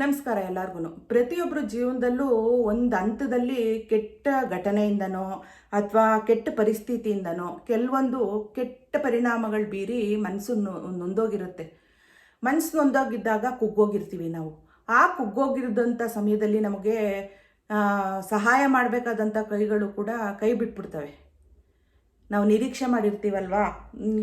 ನಮಸ್ಕಾರ ಎಲ್ಲರಿಗೂ ಪ್ರತಿಯೊಬ್ಬರ ಜೀವನದಲ್ಲೂ ಒಂದು ಹಂತದಲ್ಲಿ ಕೆಟ್ಟ ಘಟನೆಯಿಂದನೋ ಅಥವಾ ಕೆಟ್ಟ ಪರಿಸ್ಥಿತಿಯಿಂದನೋ ಕೆಲವೊಂದು ಕೆಟ್ಟ ಪರಿಣಾಮಗಳು ಬೀರಿ ಮನಸ್ಸು ನೊಂದೋಗಿರುತ್ತೆ. ಮನಸ್ಸು ನೊಂದೋಗಿದ್ದಾಗ ಕುಗ್ಗೋಗಿರ್ತೀವಿ ನಾವು. ಆ ಕುಗ್ಗೋಗಿರೋದಂಥ ಸಮಯದಲ್ಲಿ ನಮಗೆ ಸಹಾಯ ಮಾಡಬೇಕಾದಂಥ ಕೈಗಳು ಕೂಡ ಕೈ ಬಿಟ್ಬಿಡ್ತವೆ. ನಾವು ನಿರೀಕ್ಷೆ ಮಾಡಿರ್ತೀವಲ್ವಾ?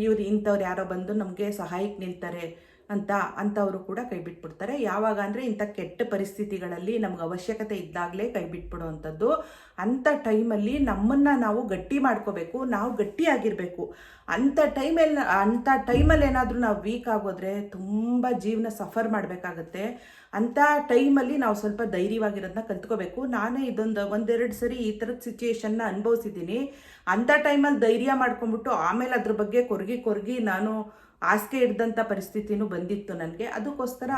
ಇವ್ರು ಇಂಥವ್ರು ಯಾರೋ ಬಂದು ನಮಗೆ ಸಹಾಯಕ್ಕೆ ನಿಲ್ತಾರೆ. ಅಂತ ಅಂಥವರು ಕೂಡ ಕೈ ಬಿಟ್ಬಿಡ್ತಾರೆ. ಯಾವಾಗ ಅಂದರೆ ಇಂಥ ಕೆಟ್ಟ ಪರಿಸ್ಥಿತಿಗಳಲ್ಲಿ ನಮ್ಗೆ ಅವಶ್ಯಕತೆ ಇದ್ದಾಗಲೇ ಕೈ ಬಿಟ್ಬಿಡುವಂಥದ್ದು. ಅಂಥ ಟೈಮಲ್ಲಿ ನಮ್ಮನ್ನು ನಾವು ಗಟ್ಟಿ ಮಾಡ್ಕೋಬೇಕು, ನಾವು ಗಟ್ಟಿಯಾಗಿರಬೇಕು. ಅಂಥ ಟೈಮಲ್ಲಿ ಅಂಥ ಟೈಮಲ್ಲಿ ಏನಾದರೂ ನಾವು ವೀಕ್ ಆಗೋದ್ರೆ ತುಂಬ ಜೀವನ ಸಫರ್ ಮಾಡಬೇಕಾಗತ್ತೆ. ಅಂಥ ಟೈಮಲ್ಲಿ ನಾವು ಸ್ವಲ್ಪ ಧೈರ್ಯವಾಗಿರೋದನ್ನ ಕಲ್ತ್ಕೋಬೇಕು. ನಾನೇ ಇದೊಂದು, ಒಂದೆರಡು ಸರಿ ಈ ಥರದ ಸಿಚುಯೇಷನ್ನ ಅನುಭವಿಸಿದ್ದೀನಿ. ಅಂಥ ಟೈಮಲ್ಲಿ ಧೈರ್ಯ ಮಾಡ್ಕೊಂಡ್ಬಿಟ್ಟು ಆಮೇಲೆ ಅದ್ರ ಬಗ್ಗೆ ಕೊರಗಿ ಕೊರಗಿ ನಾನು ಹಾಸಿಗೆ ಹಿಡ್ದಂಥ ಪರಿಸ್ಥಿತಿನೂ ಬಂದಿತ್ತು ನನಗೆ. ಅದಕ್ಕೋಸ್ಕರ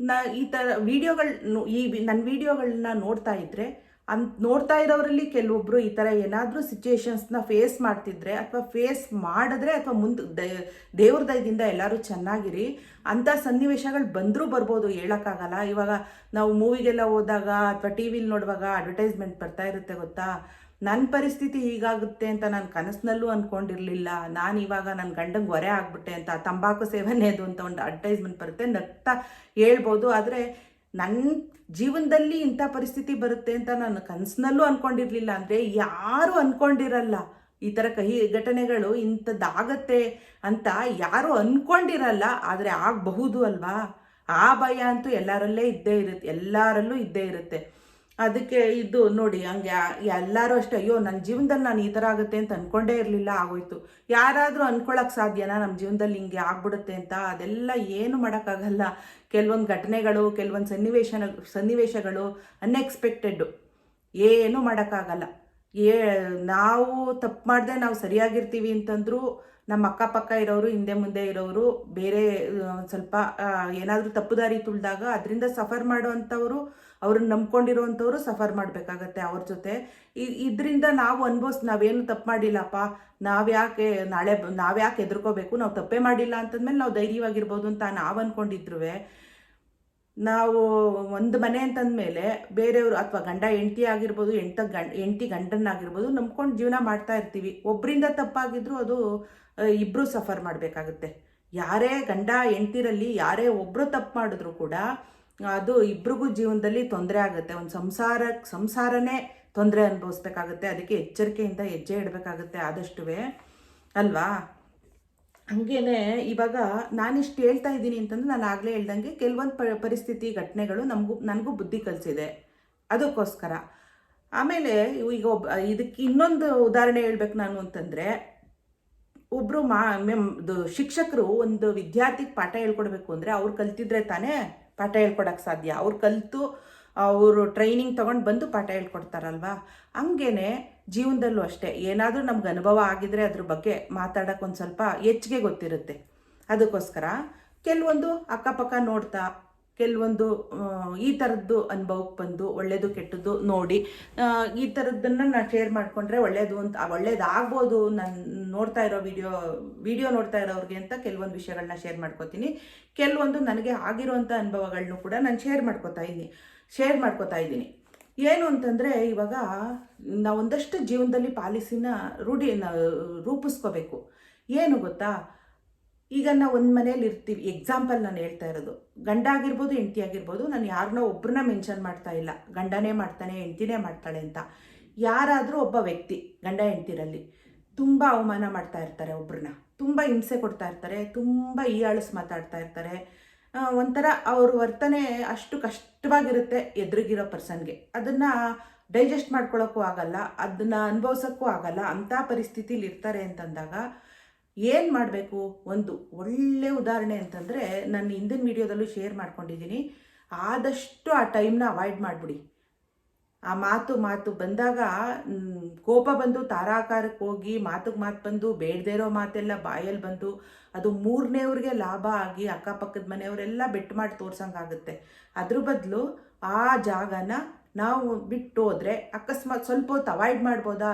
ನ ಈ ಥರ ವೀಡಿಯೋಗಳು ಈ ನನ್ನ ವೀಡಿಯೋಗಳನ್ನ ನೋಡ್ತಾ ಇದ್ದರೆ ಅನ್ ನೋಡ್ತಾ ಇರೋರಲ್ಲಿ ಕೆಲವೊಬ್ಬರು ಈ ಥರ ಏನಾದರೂ ಸಿಚುಯೇಷನ್ಸ್ನ ಫೇಸ್ ಮಾಡ್ತಿದ್ರೆ ಅಥವಾ ಫೇಸ್ ಮಾಡಿದ್ರೆ ಅಥವಾ ಮುಂದೆ ದೇವ್ರ ದಯದಿಂದ ಎಲ್ಲರೂ ಚೆನ್ನಾಗಿರಿ, ಅಂಥ ಸನ್ನಿವೇಶಗಳು ಬಂದರೂ ಬರ್ಬೋದು ಹೇಳೋಕ್ಕಾಗಲ್ಲ. ಇವಾಗ ನಾವು ಮೂವಿಗೆಲ್ಲ ಹೋದಾಗ ಅಥವಾ ಟಿ ವಿಲಿ ನೋಡುವಾಗ ಅಡ್ವರ್ಟೈಸ್ಮೆಂಟ್ ಬರ್ತಾ ಇರುತ್ತೆ ಗೊತ್ತಾ? ನನ್ನ ಪರಿಸ್ಥಿತಿ ಹೀಗಾಗುತ್ತೆ ಅಂತ ನಾನು ಕನಸಿನಲ್ಲೂ ಅಂದ್ಕೊಂಡಿರಲಿಲ್ಲ ನಾನು ಇವಾಗ ನನ್ನ ಗಂಡಂಗೆ ಹೊರೆ ಆಗ್ಬಿಟ್ಟೆ ಅಂತ ತಂಬಾಕು ಸೇವನೆದು ಅಂತ ಒಂದು ಅಡ್ವರ್ಟೈಸ್ಮೆಂಟ್ ಬರುತ್ತೆ, ನಗ್ತಾ ಹೇಳ್ಬೋದು. ಆದರೆ ನನ್ನ ಜೀವನದಲ್ಲಿ ಇಂಥ ಪರಿಸ್ಥಿತಿ ಬರುತ್ತೆ ಅಂತ ನಾನು ಕನಸಿನಲ್ಲೂ ಅಂದ್ಕೊಂಡಿರಲಿಲ್ಲ ಅಂದರೆ ಯಾರು ಅಂದ್ಕೊಂಡಿರಲ್ಲ ಈ ಥರ ಕಹಿ ಘಟನೆಗಳು ಇಂಥದ್ದಾಗತ್ತೆ ಅಂತ ಯಾರು ಅಂದ್ಕೊಂಡಿರಲ್ಲ ಆದರೆ ಆಗಬಹುದು ಅಲ್ವಾ? ಆ ಭಯ ಅಂತೂ ಎಲ್ಲರಲ್ಲೇ ಇದ್ದೇ ಇರುತ್ತೆ. ಎಲ್ಲರಲ್ಲೂ ಇದ್ದೇ ಇರುತ್ತೆ. ಅದಕ್ಕೆ ಇದು ನೋಡಿ, ಹಂಗೆ ಎಲ್ಲರೂ ಅಷ್ಟೇ, ಅಯ್ಯೋ ನನ್ನ ಜೀವನದಲ್ಲಿ ನಾನು ಈ ಥರ ಆಗುತ್ತೆ ಅಂತ ಅಂದ್ಕೊಂಡೇ ಇರಲಿಲ್ಲ, ಆಗೋಯ್ತು. ಯಾರಾದರೂ ಅಂದ್ಕೊಳಕ್ಕೆ ಸಾಧ್ಯನಾ? ನಮ್ಮ ಜೀವನದಲ್ಲಿ ಹಿಂಗೆ ಆಗ್ಬಿಡುತ್ತೆ ಅಂತ. ಅದೆಲ್ಲ ಏನು ಮಾಡೋಕ್ಕಾಗಲ್ಲ. ಕೆಲವೊಂದು ಘಟನೆಗಳು, ಕೆಲವೊಂದು ಸನ್ನಿವೇಶ ಸನ್ನಿವೇಶಗಳು ಅನ್ಎಕ್ಸ್ಪೆಕ್ಟೆಡ್ಡು ಏನೂ ಮಾಡೋಕ್ಕಾಗಲ್ಲ. ಏ ನಾವು ತಪ್ಪು ಮಾಡದೆ ನಾವು ಸರಿಯಾಗಿರ್ತೀವಿ ಅಂತಂದ್ರು ನಮ್ಮ ಅಕ್ಕಪಕ್ಕ ಇರೋರು, ಹಿಂದೆ ಮುಂದೆ ಇರೋರು, ಬೇರೆ ಸ್ವಲ್ಪ ಏನಾದರೂ ತಪ್ಪು ದಾರಿ ತುಳಿದಾಗ ಅದರಿಂದ ಸಫರ್ ಮಾಡೋವಂಥವ್ರು, ಅವ್ರನ್ನ ನಂಬ್ಕೊಂಡಿರೋವಂಥವ್ರು ಸಫರ್ ಮಾಡಬೇಕಾಗತ್ತೆ ಅವ್ರ ಜೊತೆ. ಇದರಿಂದ ನಾವು ಅನ್ಭವಿಸ್, ನಾವೇನು ತಪ್ಪು ಮಾಡಿಲ್ಲಪ್ಪ, ನಾವ್ಯಾಕೆ ನಾಳೆ ನಾವ್ಯಾಕೆ ಎದುರ್ಕೋಬೇಕು ನಾವು ತಪ್ಪೇ ಮಾಡಿಲ್ಲ ಅಂತಂದ್ಮೇಲೆ ನಾವು ಧೈರ್ಯವಾಗಿರ್ಬೋದು ಅಂತ ನಾವು ಅಂದ್ಕೊಂಡಿದ್ರು ನಾವು ಒಂದು ಮನೆ ಅಂತಂದಮೇಲೆ ಬೇರೆಯವರು ಅಥವಾ ಗಂಡ ಹೆಂಡತಿ ಆಗಿರ್ಬೋದು ಹೆಂಡ್ತ ಗಂಡ, ಹೆಂಡತಿ ಗಂಡನಾಗಿರ್ಬೋದು ನಂಬ್ಕೊಂಡು ಜೀವನ ಮಾಡ್ತಾ ಇರ್ತೀವಿ. ಒಬ್ಬರಿಂದ ತಪ್ಪಾಗಿದ್ರು ಅದು ಇಬ್ಬರು ಸಫರ್ ಮಾಡಬೇಕಾಗುತ್ತೆ. ಯಾರೇ ಗಂಡ ಹೆಂಡ್ತಿರಲ್ಲಿ ಯಾರೇ ಒಬ್ಬರು ತಪ್ಪು ಮಾಡಿದ್ರು ಕೂಡ ಅದು ಇಬ್ರಿಗೂ ಜೀವನದಲ್ಲಿ ತೊಂದರೆ ಆಗುತ್ತೆ. ಒಂದು ಸಂಸಾರ, ಸಂಸಾರನೇ ತೊಂದರೆ ಅನುಭವಿಸ್ಬೇಕಾಗುತ್ತೆ. ಅದಕ್ಕೆ ಎಚ್ಚರಿಕೆಯಿಂದ ಹೆಜ್ಜೆ ಇಡಬೇಕಾಗುತ್ತೆ. ಆದಷ್ಟುವೇ. ಅಲ್ವಾ? ಹಂಗೇನೆ ಇವಾಗ ನಾನಿಷ್ಟು ಹೇಳ್ತಾ ಇದ್ದೀನಿ ಅಂತಂದ್ರೆ ನಾನು ಆಗಲೇ ಹೇಳ್ದಂಗೆ ಕೆಲವೊಂದು ಪ, ಪರಿಸ್ಥಿತಿ, ಘಟನೆಗಳು ನಮಗೂ, ನನಗೂ ಬುದ್ಧಿ ಕಲಿಸಿದೆ. ಅದಕ್ಕೋಸ್ಕರ. ಆಮೇಲೆ ಈಗ ಒಬ್ಬ ಇದಕ್ಕೆ ಇನ್ನೊಂದು ಉದಾಹರಣೆ ಹೇಳ್ಬೇಕು ನಾನು ಅಂತಂದರೆ ಒಬ್ಬರು ಮಾ ಮೆಮ್ ಶಿಕ್ಷಕರು ಒಂದು ವಿದ್ಯಾರ್ಥಿಗೆ ಪಾಠ ಹೇಳ್ಕೊಡ್ಬೇಕು ಅಂದರೆ ಅವ್ರು ಕಲ್ತಿದ್ರೆ ತಾನೇ ಪಾಠ ಹೇಳ್ಕೊಡಕ್ಕೆ ಸಾಧ್ಯ. ಅವ್ರು ಕಲಿತು ಅವರು ಟ್ರೈನಿಂಗ್ ತೊಗೊಂಡು ಬಂದು ಪಾಠ ಹೇಳ್ಕೊಡ್ತಾರಲ್ವಾ? ಹಂಗೇನೆ ಜೀವನದಲ್ಲೂ ಅಷ್ಟೇ. ಏನಾದರೂ ನಮ್ಗೆ ಅನುಭವ ಆಗಿದ್ರೆ ಅದ್ರ ಬಗ್ಗೆ ಮಾತಾಡೋಕೆ ಒಂದು ಸ್ವಲ್ಪ ಹೆಚ್ಚಿಗೆ ಗೊತ್ತಿರುತ್ತೆ. ಅದಕ್ಕೋಸ್ಕರ ಕೆಲವೊಂದು ಅಕ್ಕಪಕ್ಕ ನೋಡ್ತಾ, ಕೆಲವೊಂದು ಈ ಥರದ್ದು ಅನುಭವಕ್ಕೆ ಬಂದು ಒಳ್ಳೇದು ಕೆಟ್ಟದ್ದು ನೋಡಿ ಈ ಥರದ್ದನ್ನು ನಾನು ಶೇರ್ ಮಾಡಿಕೊಂಡ್ರೆ ಒಳ್ಳೆಯದು ಅಂತ, ಒಳ್ಳೇದಾಗ್ಬೋದು ನಾನು ನೋಡ್ತಾ ಇರೋ ವಿಡಿಯೋ ವಿಡಿಯೋ ನೋಡ್ತಾ ಇರೋರಿಗೆ ಅಂತ ಕೆಲವೊಂದು ವಿಷಯಗಳನ್ನ ಶೇರ್ ಮಾಡ್ಕೋತೀನಿ. ಕೆಲವೊಂದು ನನಗೆ ಆಗಿರುವಂಥ ಅನುಭವಗಳನ್ನೂ ಕೂಡ ನಾನು ಶೇರ್ ಮಾಡ್ಕೋತಾ ಇದ್ದೀನಿ ಶೇರ್ ಮಾಡ್ಕೋತಾ ಇದ್ದೀನಿ. ಏನು ಅಂತಂದರೆ ಇವಾಗ ನಾವು ಒಂದಷ್ಟು ಜೀವನದಲ್ಲಿ ಪಾಲಿಸಿನ ರೂಢಿ ರೂಪಿಸ್ಕೋಬೇಕು. ಏನು ಗೊತ್ತಾ? ಈಗ ನಾವು ಒಂದು ಮನೇಲಿ ಇರ್ತೀವಿ. ಎಕ್ಸಾಂಪಲ್ ನಾನು ಹೇಳ್ತಾ ಇರೋದು. ಗಂಡ ಆಗಿರ್ಬೋದು, ಹೆಂಡತಿ ಆಗಿರ್ಬೋದು, ನಾನು ಯಾರನ್ನೋ ಒಬ್ಬರನ್ನ ಮೆನ್ಷನ್ ಮಾಡ್ತಾ ಇಲ್ಲ. ಗಂಡನೇ ಮಾಡ್ತಾನೆ, ಹೆಂಡ್ತಿನೇ ಮಾಡ್ತಾಳೆ ಅಂತ. ಯಾರಾದರೂ ಒಬ್ಬ ವ್ಯಕ್ತಿ, ಗಂಡ ಹೆಂಡ್ತಿರಲ್ಲಿ, ತುಂಬ ಅವಮಾನ ಮಾಡ್ತಾ ಇರ್ತಾರೆ ಒಬ್ಬರನ್ನ ತುಂಬ ಹಿಂಸೆ ಕೊಡ್ತಾ ಇರ್ತಾರೆ, ತುಂಬ ಈಯಾಳಿಸ್ ಮಾತಾಡ್ತಾ ಇರ್ತಾರೆ. ಒಂಥರ ಅವ್ರ ವರ್ತನೆ ಅಷ್ಟು ಕಷ್ಟವಾಗಿರುತ್ತೆ ಎದುರಿಗಿರೋ ಪರ್ಸನ್ಗೆ. ಅದನ್ನು ಡೈಜೆಸ್ಟ್ ಮಾಡ್ಕೊಳ್ಳೋಕ್ಕೂ ಆಗಲ್ಲ, ಅದನ್ನ ಅನುಭವಿಸೋಕ್ಕೂ ಆಗಲ್ಲ, ಅಂಥ ಪರಿಸ್ಥಿತಿಲಿ ಇರ್ತಾರೆ ಅಂತಂದಾಗ ಏನು ಮಾಡಬೇಕು? ಒಂದು ಒಳ್ಳೆ ಉದಾಹರಣೆ ಅಂತಂದರೆ, ನಾನು ಹಿಂದಿನ ವಿಡಿಯೋದಲ್ಲೂ ಶೇರ್ ಮಾಡ್ಕೊಂಡಿದ್ದೀನಿ. ಆದಷ್ಟು ಆ ಟೈಮ್ನ ಅವಾಯ್ಡ್ ಮಾಡಿಬಿಡಿ. ಆ ಮಾತು ಮಾತು ಬಂದಾಗ ಕೋಪ ಬಂದು ತಾರಾಕಾರಕ್ಕೆ ಹೋಗಿ ಮಾತುಗೆ ಮಾತು ಬಂದು ಬೇಡದೇ ಇರೋ ಮಾತೆಲ್ಲ ಬಾಯಲ್ಲಿ ಬಂದು ಅದು ಮೂರನೇವ್ರಿಗೆ ಲಾಭ ಆಗಿ ಅಕ್ಕಪಕ್ಕದ ಮನೆಯವರೆಲ್ಲ ಬೆಟ್ಟು ಮಾಡಿ ತೋರ್ಸಂಗಾಗುತ್ತೆ. ಅದ್ರ ಬದಲು ಆ ಜಾಗನ ನಾವು ಬಿಟ್ಟು ಹೋದರೆ ಅಕಸ್ಮಾತ್ ಸ್ವಲ್ಪ ಹೊತ್ತು ಅವಾಯ್ಡ್ ಮಾಡ್ಬೋದಾ?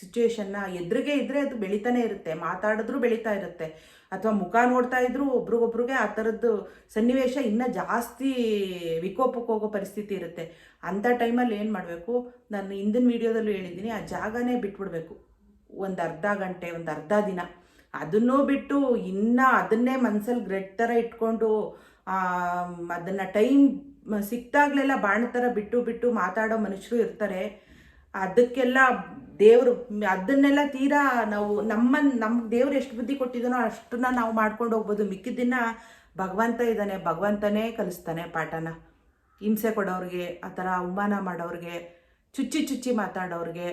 ಸಿಚುವೇಶನ್ನ ಎದುರಿಗೆ ಇದ್ದರೆ ಅದು ಬೆಳೀತಾನೆ ಇರುತ್ತೆ, ಮಾತಾಡಿದ್ರೂ ಬೆಳೀತಾ ಇರುತ್ತೆ. ಅಥವಾ ಮುಖ ನೋಡ್ತಾ ಇದ್ರು ಒಬ್ರಿಗೊಬ್ರಿಗೆ ಆ ಥರದ್ದು ಸನ್ನಿವೇಶ ಇನ್ನೂ ಜಾಸ್ತಿ ವಿಕೋಪಕ್ಕೆ ಹೋಗೋ ಪರಿಸ್ಥಿತಿ ಇರುತ್ತೆ. ಅಂಥ ಟೈಮಲ್ಲಿ ಏನು ಮಾಡಬೇಕು? ನಾನು ಹಿಂದಿನ ವೀಡಿಯೋದಲ್ಲೂ ಹೇಳಿದ್ದೀನಿ, ಆ ಜಾಗನೇ ಬಿಟ್ಬಿಡ್ಬೇಕು. ಒಂದು ಅರ್ಧ ಗಂಟೆ, ಒಂದು ಅರ್ಧ ದಿನ. ಅದನ್ನು ಬಿಟ್ಟು ಇನ್ನೂ ಅದನ್ನೇ ಮನಸ್ಸಲ್ಲಿ ಗ್ರೆಡ್ ಥರ ಇಟ್ಕೊಂಡು ಅದನ್ನು ಟೈಮ್ ಸಿಕ್ತಾಗಲೆಲ್ಲ ಬಾಣ ಥರ ಬಿಟ್ಟು ಬಿಟ್ಟು ಮಾತಾಡೋ ಮನುಷ್ಯರು ಇರ್ತಾರೆ. ಅದಕ್ಕೆಲ್ಲ ದೇವರು ಅದನ್ನೆಲ್ಲ ತೀರಾ ನಾವು ನಮ್ಮ ನಮ್ಗೆ ದೇವ್ರು ಎಷ್ಟು ಬುದ್ಧಿ ಕೊಟ್ಟಿದ್ದಾನೋ ಅಷ್ಟನ್ನ ನಾವು ಮಾಡ್ಕೊಂಡು ಹೋಗ್ಬೋದು. ಮಿಕ್ಕಿದ್ದಿನ ಭಗವಂತ ಇದ್ದಾನೆ, ಭಗವಂತನೇ ಕಲಿಸ್ತಾನೆ ಪಾಠನ. ಹಿಂಸೆ ಕೊಡೋರಿಗೆ, ಆ ಥರ ಅವಮಾನ ಮಾಡೋರಿಗೆ, ಚುಚ್ಚಿ ಚುಚ್ಚಿ ಮಾತಾಡೋರಿಗೆ,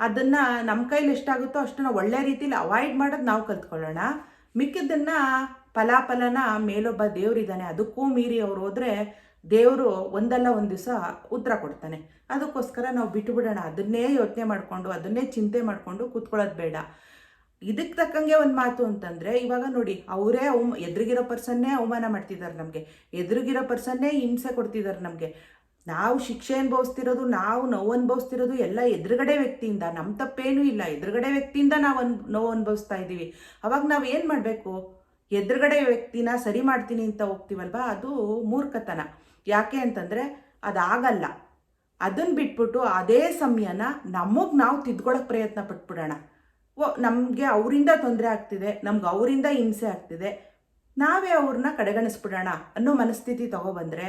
ಅದನ್ನು ನಮ್ಮ ಕೈಲಿ ಎಷ್ಟಾಗುತ್ತೋ ಅಷ್ಟನ್ನು ಒಳ್ಳೆ ರೀತಿಲಿ ಅವಾಯ್ಡ್ ಮಾಡೋದು ನಾವು ಕಲ್ತ್ಕೊಳ್ಳೋಣ. ಮಿಕ್ಕಿದ್ದನ್ನು ಫಲಾಫಲನ ಮೇಲೊಬ್ಬ ದೇವರಿದ್ದಾನೆ, ಅದಕ್ಕೂ ಮೀರಿ ಅವ್ರು ಹೋದರೆ ದೇವರು ಒಂದಲ್ಲ ಒಂದು ದಿವಸ ಉತ್ತರ ಕೊಡ್ತಾನೆ. ಅದಕ್ಕೋಸ್ಕರ ನಾವು ಬಿಟ್ಟುಬಿಡೋಣ ಅದನ್ನೇ ಯೋಚನೆ ಮಾಡಿಕೊಂಡು, ಅದನ್ನೇ ಚಿಂತೆ ಮಾಡಿಕೊಂಡು ಕೂತ್ಕೊಳ್ಳೋದು ಬೇಡ. ಇದಕ್ಕೆ ತಕ್ಕಂಗೆ ಒಂದು ಮಾತು ಅಂತಂದರೆ, ಇವಾಗ ನೋಡಿ, ಅವರೇ ಅವ ಎದುರಿಗಿರೋ ಪರ್ಸನ್ನೇ ಅವಮಾನ ಮಾಡ್ತಿದ್ದಾರೆ ನಮಗೆ. ಎದುರಿಗಿರೋ ಪರ್ಸನ್ನೇ ಹಿಂಸೆ ಕೊಡ್ತಿದ್ದಾರೆ ನಮಗೆ. ನಾವು ಶಿಕ್ಷೆ ಅನುಭವಿಸ್ತಿರೋದು, ನಾವು ನೋವು ಅನುಭವಿಸ್ತಿರೋದು ಎಲ್ಲ ಎದುರುಗಡೆ ವ್ಯಕ್ತಿಯಿಂದ. ನಮ್ಮ ತಪ್ಪೇನೂ ಇಲ್ಲ. ಎದುರುಗಡೆ ವ್ಯಕ್ತಿಯಿಂದ ನಾವು ಅನ್, ನೋವು ಅನುಭವಿಸ್ತಾ ಇದ್ದೀವಿ ಅವಾಗ ನಾವು ಏನು ಮಾಡಬೇಕು? ಎದುರುಗಡೆ ವ್ಯಕ್ತಿನ ಸರಿ ಮಾಡ್ತೀನಿ ಅಂತ ಹೋಗ್ತೀವಲ್ವ? ಅದು ಮೂರ್ಖತನ. ಯಾಕೆ ಅಂತಂದರೆ ಅದಾಗಲ್ಲ. ಅದನ್ನು ಬಿಟ್ಬಿಟ್ಟು ಅದೇ ಸಮಯನ ನಮಗೆ ನಾವು ತಿದ್ಕೊಳ್ಳೋಕೆ ಪ್ರಯತ್ನ ಪಟ್ಬಿಡೋಣ. ಓ, ನಮಗೆ ಅವರಿಂದ ತೊಂದರೆ ಆಗ್ತಿದೆ, ನಮ್ಗೆ ಅವರಿಂದ ಹಿಂಸೆ ಆಗ್ತಿದೆ, ನಾವೇ ಅವ್ರನ್ನ ಕಡೆಗಣಿಸ್ಬಿಡೋಣ ಅನ್ನೋ ಮನಸ್ಥಿತಿ ತಗೊಬಂದರೆ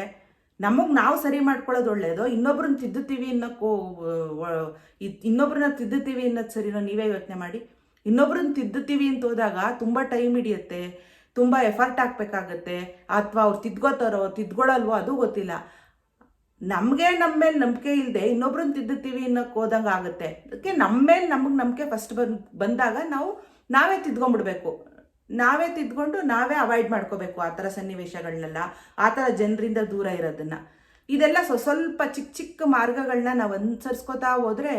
ನಮಗೆ ನಾವು ಸರಿ ಮಾಡ್ಕೊಳ್ಳೋದು ಒಳ್ಳೆಯದು ಇನ್ನೊಬ್ರನ್ನ ತಿದ್ದುತ್ತೀವಿ ಅನ್ನೋಕ್ಕೂ ಇನ್ನೊಬ್ರನ್ನ ತಿದ್ದುತ್ತೀವಿ ಅನ್ನೋದು ಸರಿನೋ ನೀವೇ ಯೋಚನೆ ಮಾಡಿ. ಇನ್ನೊಬ್ರನ್ನ ತಿದ್ದುತ್ತೀವಿ ಅಂತ ಹೋದಾಗ ತುಂಬ ಟೈಮ್ ಹಿಡಿಯುತ್ತೆ ತುಂಬ ಎಫರ್ಟ್ ಹಾಕ್ಬೇಕಾಗತ್ತೆ. ಅಥವಾ ಅವ್ರು ತಿದ್ಕೋತಾರೋ ತಿದ್ಕೊಳ್ಳಲ್ವೋ ಅದು ಗೊತ್ತಿಲ್ಲ. ನಮಗೆ ನಮ್ಮ ಮೇಲೆ ನಂಬಿಕೆ ಇಲ್ಲದೆ ಇನ್ನೊಬ್ರನ್ನ ತಿದ್ದುತ್ತೀವಿ ಅನ್ನೋಕ್ಕೆ ಹೋದಂಗೆ ಆಗುತ್ತೆ. ಅದಕ್ಕೆ ನಮ್ಮ ಮೇಲೆ ನಮಗೆ ನಂಬಿಕೆ ಫಸ್ಟ್ ಬಂದು, ಬಂದಾಗ ನಾವು ನಾವೇ ತಿದ್ಕೊಂಡ್ಬಿಡ್ಬೇಕು ನಾವೇ ತಿದ್ಕೊಂಡು ನಾವೇ ಅವಾಯ್ಡ್ ಮಾಡ್ಕೋಬೇಕು ಆ ಥರ ಸನ್ನಿವೇಶಗಳನ್ನೆಲ್ಲ ಆ ಥರ ಜನರಿಂದ ದೂರ ಇರೋದನ್ನು. ಇದೆಲ್ಲ ಸ್ವಸ್ವಲ್ಪ ಚಿಕ್ಕ ಚಿಕ್ಕ ಮಾರ್ಗಗಳನ್ನ ನಾವು ಅನುಸರಿಸ್ಕೋತಾ ಹೋದರೆ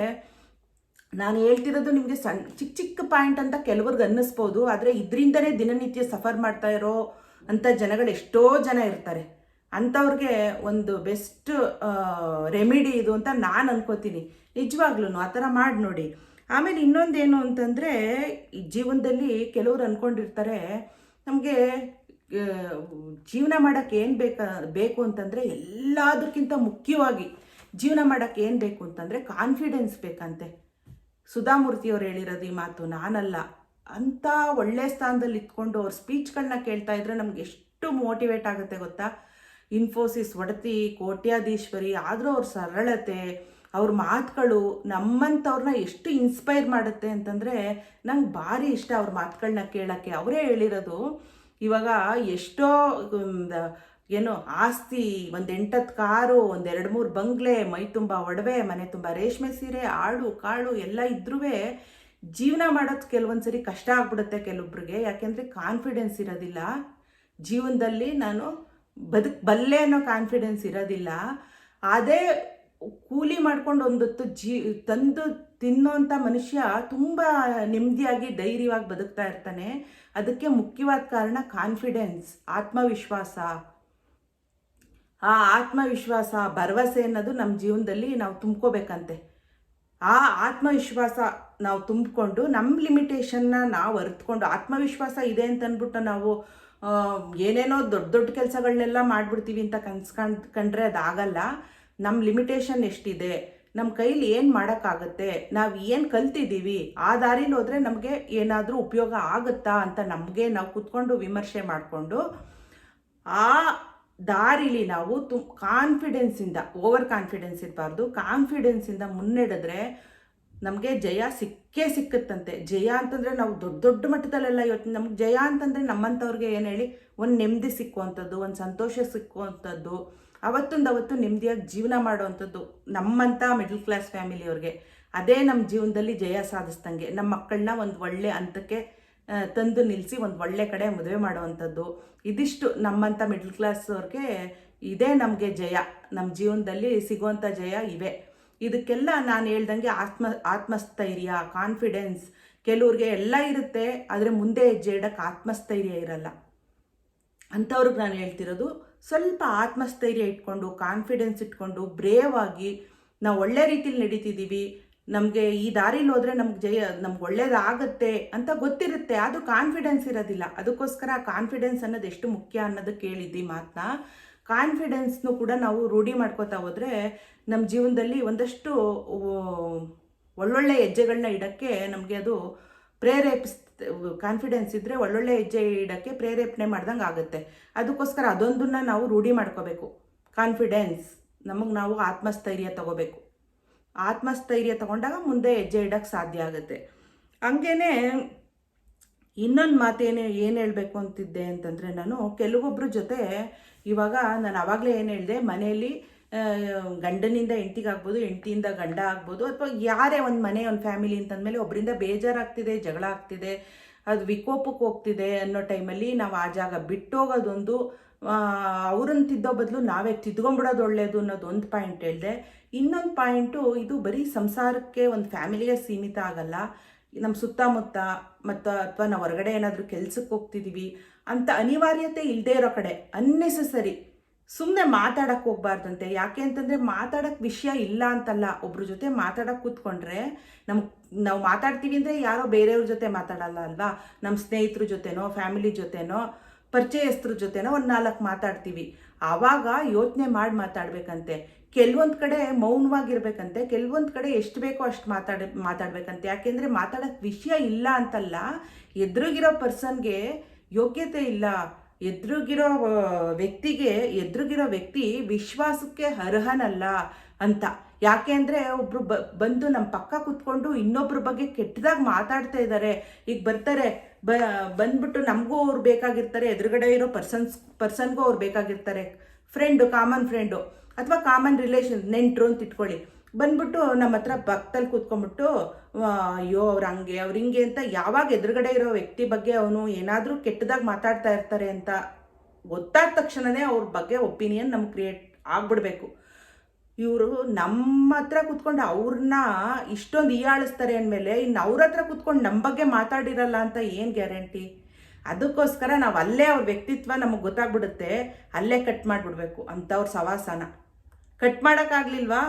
ನಾನು ಹೇಳ್ತಿರೋದು ನಿಮಗೆ ಸಣ್ಣ ಚಿಕ್ಕ ಚಿಕ್ಕ ಪಾಯಿಂಟ್ ಅಂತ ಕೆಲವ್ರಿಗೆ ಅನ್ನಿಸ್ಬೋದು, ಆದರೆ ಇದರಿಂದನೇ ದಿನನಿತ್ಯ ಸಫರ್ ಮಾಡ್ತಾ ಇರೋ ಅಂಥ ಜನಗಳು ಎಷ್ಟೋ ಜನ ಇರ್ತಾರೆ. ಅಂಥವ್ರಿಗೆ ಒಂದು ಬೆಸ್ಟ್ ರೆಮಿಡಿ ಇದು ಅಂತ ನಾನು ಅನ್ಕೋತೀನಿ. ನಿಜವಾಗ್ಲೂ ಆ ಥರ ಮಾಡಿ ನೋಡಿ. ಆಮೇಲೆ ಇನ್ನೊಂದೇನು ಅಂತಂದರೆ, ಈ ಜೀವನದಲ್ಲಿ ಕೆಲವ್ರು ಅಂದ್ಕೊಂಡಿರ್ತಾರೆ ನಮಗೆ ಜೀವನ ಮಾಡೋಕ್ಕೆ ಏನು ಬೇಕಾ, ಬೇಕು ಅಂತಂದರೆ ಎಲ್ಲದಕ್ಕಿಂತ ಮುಖ್ಯವಾಗಿ ಜೀವನ ಮಾಡೋಕ್ಕೆ ಏನು ಬೇಕು ಅಂತಂದರೆ ಕಾನ್ಫಿಡೆನ್ಸ್ ಬೇಕಂತೆ. ಸುಧಾಮೂರ್ತಿಯವ್ರು ಹೇಳಿರೋದು ಈ ಮಾತು ನಾನಲ್ಲ. ಅಂಥ ಒಳ್ಳೆ ಸ್ಥಾನದಲ್ಲಿ ಇಟ್ಕೊಂಡು ಅವ್ರ ಸ್ಪೀಚ್ಗಳನ್ನ ಕೇಳ್ತಾ ಇದ್ರೆ ನಮ್ಗೆ ಎಷ್ಟು ಮೋಟಿವೇಟ್ ಆಗುತ್ತೆ ಗೊತ್ತಾ? ಇನ್ಫೋಸಿಸ್ ಒಡತಿ ಕೋಟ್ಯಾಧೀಶ್ವರಿ, ಆದರೂ ಅವ್ರ ಸರಳತೆ, ಅವ್ರ ಮಾತುಗಳು ನಮ್ಮಂಥವ್ರನ್ನ ಎಷ್ಟು ಇನ್ಸ್ಪೈರ್ ಮಾಡುತ್ತೆ ಅಂತಂದರೆ ನಂಗೆ ಭಾರಿ ಇಷ್ಟ ಅವ್ರ ಮಾತುಗಳನ್ನ ಕೇಳೋಕ್ಕೆ. ಅವರೇ ಹೇಳಿರೋದು, ಇವಾಗ ಎಷ್ಟೋ ಏನು ಆಸ್ತಿ ಒಂದು ಎಂಟತ್ತು ಕಾರು ಒಂದು ಎರಡು ಮೂರು ಬಂಗ್ಲೆ, ಮೈ ತುಂಬ ಒಡವೆ, ಮನೆ ತುಂಬ ರೇಷ್ಮೆ ಸೀರೆ, ಆಳು, ಕಾಳು ಎಲ್ಲ ಇದ್ರೂ ಜೀವನ ಮಾಡೋದು ಕೆಲವೊಂದು ಸರಿ ಕಷ್ಟ ಆಗ್ಬಿಡುತ್ತೆ ಕೆಲವೊಬ್ರಿಗೆ. ಯಾಕೆಂದರೆ ಕಾನ್ಫಿಡೆನ್ಸ್ ಇರೋದಿಲ್ಲ. ಜೀವನದಲ್ಲಿ ನಾನು ಬದುಕ್, ಬಲ್ಲೆ ಅನ್ನೋ ಕಾನ್ಫಿಡೆನ್ಸ್ ಇರೋದಿಲ್ಲ. ಅದೇ ಕೂಲಿ ಮಾಡ್ಕೊಂಡು ಒಂದೊತ್ತು ಜೀ, ತಂದು ತಿನ್ನೋಂಥ ಮನುಷ್ಯ ತುಂಬ ನೆಮ್ಮದಿಯಾಗಿ, ಧೈರ್ಯವಾಗಿ ಬದುಕ್ತಾ ಇರ್ತಾನೆ. ಅದಕ್ಕೆ ಮುಖ್ಯವಾದ ಕಾರಣ ಕಾನ್ಫಿಡೆನ್ಸ್ ಆತ್ಮವಿಶ್ವಾಸ. ಆ ಆತ್ಮವಿಶ್ವಾಸ, ಭರವಸೆ ಅನ್ನೋದು ನಮ್ಮ ಜೀವನದಲ್ಲಿ ನಾವು ತುಂಬ್ಕೋಬೇಕಂತೆ. ಆ ಆತ್ಮವಿಶ್ವಾಸ ನಾವು ತುಂಬಿಕೊಂಡು ನಮ್ಮ ಲಿಮಿಟೇಷನ್ನ ನಾವು ಅರ್ತ್ಕೊಂಡು ಆತ್ಮವಿಶ್ವಾಸ ಇದೆ ಅಂತ ಅಂದ್ಬಿಟ್ಟು ನಾವು ಏನೇನೋ ದೊಡ್ಡ ದೊಡ್ಡ ಕೆಲಸಗಳನ್ನೆಲ್ಲ ಮಾಡಿಬಿಡ್ತೀವಿ ಅಂತ ಕನ್ಸ್ಕಂಡ್ ಕಂಡ್ರೆ ಅದಾಗಲ್ಲ. ನಮ್ಮ ಲಿಮಿಟೇಷನ್ ಎಷ್ಟಿದೆ? ನಮ್ಮ ಕೈಲಿ ಏನು ಮಾಡೋಕ್ಕಾಗತ್ತೆ? ನಾವು ಏನು ಕಲ್ತಿದ್ದೀವಿ ಆ ದಾರಿಲಿ ಹೋದರೆ ನಮಗೆ ಏನಾದರೂ ಉಪಯೋಗ ಆಗುತ್ತಾ ಅಂತ ನಮಗೆ ನಾವು ಕೂತ್ಕೊಂಡು ವಿಮರ್ಶೆ ಮಾಡಿಕೊಂಡು ಆ ದಾರಿಲಿ ನಾವು ತು ಕಾನ್ಫಿಡೆನ್ಸಿಂದ ಓವರ್ ಕಾನ್ಫಿಡೆನ್ಸ್ ಇರಬಾರ್ದು. ಕಾನ್ಫಿಡೆನ್ಸಿಂದ ಮುನ್ನಡೆದ್ರೆ ನಮಗೆ ಜಯ ಸಿಕ್ಕೇ ಸಿಕ್ಕತ್ತಂತೆ. ಜಯ ಅಂತಂದರೆ ನಾವು ದೊಡ್ಡ ದೊಡ್ಡ ಮಟ್ಟದಲ್ಲೆಲ್ಲ ಇವತ್ತು ನಮ್ಗೆ ಜಯ ಅಂತಂದರೆ ನಮ್ಮಂಥವ್ರಿಗೆ ಏನು ಹೇಳಿ, ಒಂದು ನೆಮ್ಮದಿ ಸಿಕ್ಕುವಂಥದ್ದು, ಒಂದು ಸಂತೋಷ ಸಿಕ್ಕುವಂಥದ್ದು ಅವತ್ತೊಂದು ಅವತ್ತು ನೆಮ್ಮದಿಯಾಗಿ ಜೀವನ ಮಾಡುವಂಥದ್ದು ನಮ್ಮಂಥ ಮಿಡ್ಲ್ ಕ್ಲಾಸ್ ಫ್ಯಾಮಿಲಿಯವ್ರಿಗೆ ಅದೇ ನಮ್ಮ ಜೀವನದಲ್ಲಿ ಜಯ ಸಾಧಿಸ್ದಂಗೆ. ನಮ್ಮ ಮಕ್ಕಳನ್ನ ಒಂದು ಒಳ್ಳೆ ಹಂತಕ್ಕೆ ತಂದು ನಿಲ್ಲಿಸಿ ಒಂದು ಒಳ್ಳೆ ಕಡೆ ಮದುವೆ ಮಾಡುವಂಥದ್ದು. ಇದಿಷ್ಟು ನಮ್ಮಂಥ ಮಿಡ್ಲ್ ಕ್ಲಾಸ್ ಅವ್ರಿಗೆ ಇದೇ ನಮಗೆ ಜಯ. ನಮ್ಮ ಜೀವನದಲ್ಲಿ ಸಿಗುವಂಥ ಜಯ ಇವೆ. ಇದಕ್ಕೆಲ್ಲ ನಾನು ಹೇಳ್ದಂಗೆ ಆತ್ಮ, ಆತ್ಮಸ್ಥೈರ್ಯ ಕಾನ್ಫಿಡೆನ್ಸ್ ಕೆಲವ್ರಿಗೆ ಎಲ್ಲ ಇರುತ್ತೆ, ಆದರೆ ಮುಂದೆ ಹೆಜ್ಜೆ ಇಡೋಕ್ಕೆ ಆತ್ಮಸ್ಥೈರ್ಯ ಇರಲ್ಲ. ಅಂಥವ್ರಿಗೆ ನಾನು ಹೇಳ್ತಿರೋದು ಸ್ವಲ್ಪ ಆತ್ಮಸ್ಥೈರ್ಯ ಇಟ್ಕೊಂಡು ಕಾನ್ಫಿಡೆನ್ಸ್ ಇಟ್ಕೊಂಡು ಬ್ರೇವ್ ಆಗಿ ನಾವು ಒಳ್ಳೆ ರೀತಿಲಿ ನಡೀತಿದ್ದೀವಿ ನಮಗೆ ಈ ದಾರಿಲಿ ಹೋದ್ರೆ ನಮ್ಗೆ ಜಯ, ನಮ್ಗೆ ಒಳ್ಳೇದಾಗತ್ತೆ ಅಂತ ಗೊತ್ತಿರುತ್ತೆ. ಅದು ಕಾನ್ಫಿಡೆನ್ಸ್ ಇರೋದಿಲ್ಲ. ಅದಕ್ಕೋಸ್ಕರ ಕಾನ್ಫಿಡೆನ್ಸ್ ಅನ್ನೋದು ಎಷ್ಟು ಮುಖ್ಯ ಅನ್ನೋದು ಕೇಳಿದ್ದಿ ಮಾತನ್ನ ಕಾನ್ಫಿಡೆನ್ಸ್ನು ಕೂಡ ನಾವು ರೂಢಿ ಮಾಡ್ಕೋತಾ ಹೋದರೆ ನಮ್ಮ ಜೀವನದಲ್ಲಿ ಒಂದಷ್ಟು ಒಳ್ಳೊಳ್ಳೆ ಹೆಜ್ಜೆಗಳನ್ನ ಇಡೋಕ್ಕೆ ನಮಗೆ ಅದು ಪ್ರೇರೇಪಿಸ್ ಕಾನ್ಫಿಡೆನ್ಸ್ ಇದ್ದರೆ ಒಳ್ಳೊಳ್ಳೆ ಹೆಜ್ಜೆ ಇಡೋಕ್ಕೆ ಪ್ರೇರೇಪಣೆ ಮಾಡ್ದಂಗೆ ಆಗುತ್ತೆ. ಅದಕ್ಕೋಸ್ಕರ ಅದೊಂದನ್ನು ನಾವು ರೂಢಿ ಮಾಡ್ಕೋಬೇಕು. ಕಾನ್ಫಿಡೆನ್ಸ್ ನಮಗೆ ನಾವು ಆತ್ಮಸ್ಥೈರ್ಯ ತಗೋಬೇಕು. ಆತ್ಮಸ್ಥೈರ್ಯ ತಗೊಂಡಾಗ ಮುಂದೆ ಹೆಜ್ಜೆ ಇಡೋಕ್ಕೆ ಸಾಧ್ಯ ಆಗುತ್ತೆ. ಹಂಗೇನೆ ಇನ್ನೊಂದು ಮಾತೇನು ಏನು ಹೇಳಬೇಕು ಅಂತಿದ್ದೆ ಅಂತಂದರೆ ನಾನು ಕೆಲವೊಬ್ಬರ ಜೊತೆ ಇವಾಗ ನಾನು ಆವಾಗಲೇ ಏನು ಹೇಳಿದೆ, ಮನೆಯಲ್ಲಿ ಗಂಡನಿಂದ ಹೆಂಡ್ತಿಗಾಗ್ಬೋದು ಹೆಂಡ್ತಿಯಿಂದ ಗಂಡ ಆಗ್ಬೋದು, ಅಥವಾ ಯಾರೇ ಒಂದು ಮನೆ, ಒಂದು ಫ್ಯಾಮಿಲಿ ಅಂತಂದಮೇಲೆ ಒಬ್ಬರಿಂದ ಬೇಜಾರಾಗ್ತಿದೆ, ಜಗಳ ಆಗ್ತಿದೆ, ಅದು ವಿಕೋಪಕ್ಕೆ ಹೋಗ್ತಿದೆ ಅನ್ನೋ ಟೈಮಲ್ಲಿ ನಾವು ಆ ಜಾಗ ಬಿಟ್ಟೋಗೋದೊಂದು ಅವ್ರನ್ನ ತಿದ್ದೋ ಬದಲು ನಾವೇ ತಿದ್ಕೊಂಬಿಡೋದು ಒಳ್ಳೆಯದು ಅನ್ನೋದು ಒಂದು ಪಾಯಿಂಟ್ ಹೇಳಿದೆ. ಇನ್ನೊಂದು ಪಾಯಿಂಟು ಇದು ಬರೀ ಸಂಸಾರಕ್ಕೆ ಒಂದು ಫ್ಯಾಮಿಲಿಗೆ ಸೀಮಿತ ಆಗಲ್ಲ. ನಮ್ಮ ಸುತ್ತಮುತ್ತ ಮತ್ತು ಅಥವಾ ನಾವು ಹೊರಗಡೆ ಏನಾದರೂ ಕೆಲ್ಸಕ್ಕೆ ಹೋಗ್ತಿದ್ದೀವಿ ಅಂತ ಅನಿವಾರ್ಯತೆ ಇಲ್ಲದೆ ಇರೋ ಕಡೆ ಅನ್ನೆಸೆಸರಿ ಸುಮ್ಮನೆ ಮಾತಾಡಕ್ಕೆ ಹೋಗ್ಬಾರ್ದಂತೆ. ಯಾಕೆ ಅಂತಂದರೆ ಮಾತಾಡೋಕ್ಕೆ ವಿಷಯ ಇಲ್ಲ ಅಂತಲ್ಲ. ಒಬ್ರ ಜೊತೆ ಮಾತಾಡಕ್ಕೆ ಕೂತ್ಕೊಂಡ್ರೆ ನಮ್ಗೆ ನಾವು ಮಾತಾಡ್ತೀವಿ ಅಂದರೆ ಯಾರೋ ಬೇರೆಯವ್ರ ಜೊತೆ ಮಾತಾಡಲ್ಲ ಅಲ್ವಾ? ನಮ್ಮ ಸ್ನೇಹಿತರ ಜೊತೆನೋ ಫ್ಯಾಮಿಲಿ ಜೊತೆನೋ. ಪರಿಚಯಸ್ಥರ ಜೊತೆನ ಒಂದು ನಾಲ್ಕು ಮಾತಾಡ್ತೀವಿ. ಆವಾಗ ಯೋಚನೆ ಮಾಡಿ ಮಾತಾಡ್ಬೇಕಂತೆ. ಕೆಲವೊಂದು ಕಡೆ ಮೌನವಾಗಿರ್ಬೇಕಂತೆ. ಕೆಲವೊಂದು ಕಡೆ ಎಷ್ಟು ಬೇಕೋ ಅಷ್ಟು ಮಾತಾಡ, ಮಾತಾಡ್ಬೇಕಂತೆ. ಯಾಕೆಂದರೆ ಮಾತಾಡೋಕ್ಕೆ ವಿಷಯ ಇಲ್ಲ ಅಂತಲ್ಲ, ಎದುರುಗಿರೋ ಪರ್ಸನ್ಗೆ ಯೋಗ್ಯತೆ ಇಲ್ಲ. ಎದುರುಗಿರೋ ವ್ಯಕ್ತಿಗೆ ಎದುರುಗಿರೋ ವ್ಯಕ್ತಿ ವಿಶ್ವಾಸಕ್ಕೆ ಅರ್ಹನಲ್ಲ. ಅಂತ. ಯಾಕೆ ಅಂದರೆ ಒಬ್ಬರು ಬ, ಬಂದು ನಮ್ಮ ಪಕ್ಕ ಕೂತ್ಕೊಂಡು ಇನ್ನೊಬ್ಬರ ಬಗ್ಗೆ ಕೆಟ್ಟದಾಗಿ ಮಾತಾಡ್ತಾ ಇದ್ದಾರೆ ಈಗ ಬರ್ತಾರೆ, ಬ, ಬಂದ್ಬಿಟ್ಟು ನಮಗೂ ಅವ್ರು ಬೇಕಾಗಿರ್ತಾರೆ, ಎದುರುಗಡೆ ಇರೋ ಪರ್ಸನ್ಸ್, ಪರ್ಸನ್ಗೂ ಅವ್ರು ಬೇಕಾಗಿರ್ತಾರೆ. ಫ್ರೆಂಡು ಕಾಮನ್ ಫ್ರೆಂಡು ಅಥವಾ ಕಾಮನ್ ರಿಲೇಷನ್ ನೆಂಟರು ಅಂತ ಇಟ್ಕೊಳ್ಳಿ. ಬಂದ್ಬಿಟ್ಟು ನಮ್ಮ ಹತ್ರ ಪಕ್ಕದಲ್ಲಿ ಕೂತ್ಕೊಂಡ್ಬಿಟ್ಟು ಅಯ್ಯೋ, ಅವ್ರು ಹಂಗೆ, ಅವ್ರು ಹಿಂಗೆ ಅಂತ ಯಾವಾಗ ಎದುರುಗಡೆ ಇರೋ ವ್ಯಕ್ತಿ ಬಗ್ಗೆ ಅವನು ಏನಾದರೂ ಕೆಟ್ಟದಾಗಿ ಮಾತಾಡ್ತಾ ಇರ್ತಾರೆ ಅಂತ ಗೊತ್ತಾದ ತಕ್ಷಣವೇ ಅವ್ರ ಬಗ್ಗೆ ಒಪಿನಿಯನ್ ನಮ್ಗೆ ಕ್ರಿಯೇಟ್ ಆಗ್ಬಿಡ್ಬೇಕು. ಇವರು ನಮ್ಮ ಹತ್ರ ಕುತ್ಕೊಂಡು ಅವ್ರನ್ನ ಇಷ್ಟೊಂದು ಹೀಯಾಳಿಸ್ತಾರೆ ಅಂದಮೇಲೆ ಇನ್ನು ಅವ್ರ ಹತ್ರ ಕುತ್ಕೊಂಡು ನಮ್ಮ ಬಗ್ಗೆ ಮಾತಾಡಿರಲ್ಲ ಅಂತ ಏನು ಗ್ಯಾರಂಟಿ? ಅದಕ್ಕೋಸ್ಕರ ನಾವು ಅಲ್ಲೇ ಅವ್ರ ವ್ಯಕ್ತಿತ್ವ ನಮಗೆ ಗೊತ್ತಾಗ್ಬಿಡುತ್ತೆ. ಅಲ್ಲೇ ಕಟ್ ಮಾಡಿಬಿಡ್ಬೇಕು. ಅಂಥವ್ರ ಸವಾಸನ. ಕಟ್ ಮಾಡೋಕ್ಕಾಗಲಿಲ್ವಾ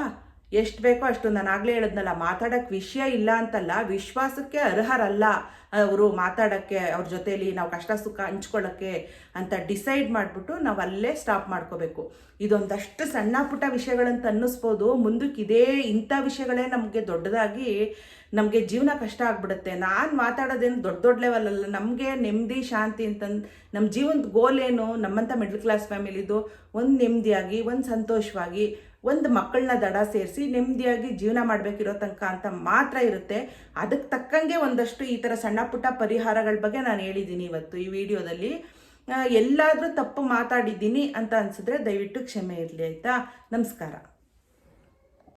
ಎಷ್ಟು ಬೇಕೋ ಅಷ್ಟು ನಾನು ಆಗಲೇ ಹೇಳಿದ್ನಲ್ಲ ಮಾತಾಡೋಕ್ಕೆ ವಿಷಯ ಇಲ್ಲ ಅಂತಲ್ಲ, ವಿಶ್ವಾಸಕ್ಕೆ ಅರ್ಹರಲ್ಲ. ಅವರು ಮಾತಾಡೋಕ್ಕೆ, ಅವ್ರ ಜೊತೆಯಲ್ಲಿ ನಾವು ಕಷ್ಟ ಸುಖ ಹಂಚ್ಕೊಳ್ಳೋಕ್ಕೆ ಅಂತ ಡಿಸೈಡ್ ಮಾಡಿಬಿಟ್ಟು ನಾವು ಅಲ್ಲೇ ಸ್ಟಾಪ್ ಮಾಡ್ಕೋಬೇಕು. ಇದೊಂದಷ್ಟು ಸಣ್ಣ ಪುಟ್ಟ ವಿಷಯಗಳಂತ ಅನ್ನಿಸ್ಬೋದು. ಮುಂದಕ್ಕೆ ಇದೇ ಇಂಥ ವಿಷಯಗಳೇ ನಮಗೆ ದೊಡ್ಡದಾಗಿ ನಮಗೆ ಜೀವನ ಕಷ್ಟ ಆಗ್ಬಿಡುತ್ತೆ. ನಾನು ಮಾತಾಡೋದೇನು ದೊಡ್ಡ ದೊಡ್ಡ ಲೆವೆಲಲ್ಲ ನಮಗೆ ನೆಮ್ಮದಿ, ಶಾಂತಿ ಅಂತಂದು ನಮ್ಮ ಜೀವನದ ಗೋಲ್ ಏನು? ನಮ್ಮಂಥ ಮಿಡ್ಲ್ ಕ್ಲಾಸ್ ಫ್ಯಾಮಿಲಿದು ಒಂದು ನೆಮ್ಮದಿಯಾಗಿ, ಒಂದು ಸಂತೋಷವಾಗಿ, ಒಂದು ಮಕ್ಕಳನ್ನ ದಡ ಸೇರಿಸಿ ನೆಮ್ಮದಿಯಾಗಿ ಜೀವನ ಮಾಡಬೇಕಿರೋ ತನಕ ಅಂತ ಮಾತ್ರ ಇರುತ್ತೆ. ಅದಕ್ಕೆ ತಕ್ಕಂಗೆ ಒಂದಷ್ಟು ಈ ಥರ ಸಣ್ಣ ಪುಟ್ಟ ಪರಿಹಾರಗಳ ಬಗ್ಗೆ ನಾನು ಹೇಳಿದ್ದೀನಿ ಇವತ್ತು ಈ ವಿಡಿಯೋದಲ್ಲಿ. ಎಲ್ಲಾದರೂ ತಪ್ಪು ಮಾತಾಡಿದ್ದೀನಿ ಅಂತ ಅನಿಸಿದ್ರೆ ದಯವಿಟ್ಟು ಕ್ಷಮೆ ಇರಲಿ, ಆಯಿತಾ? ನಮಸ್ಕಾರ.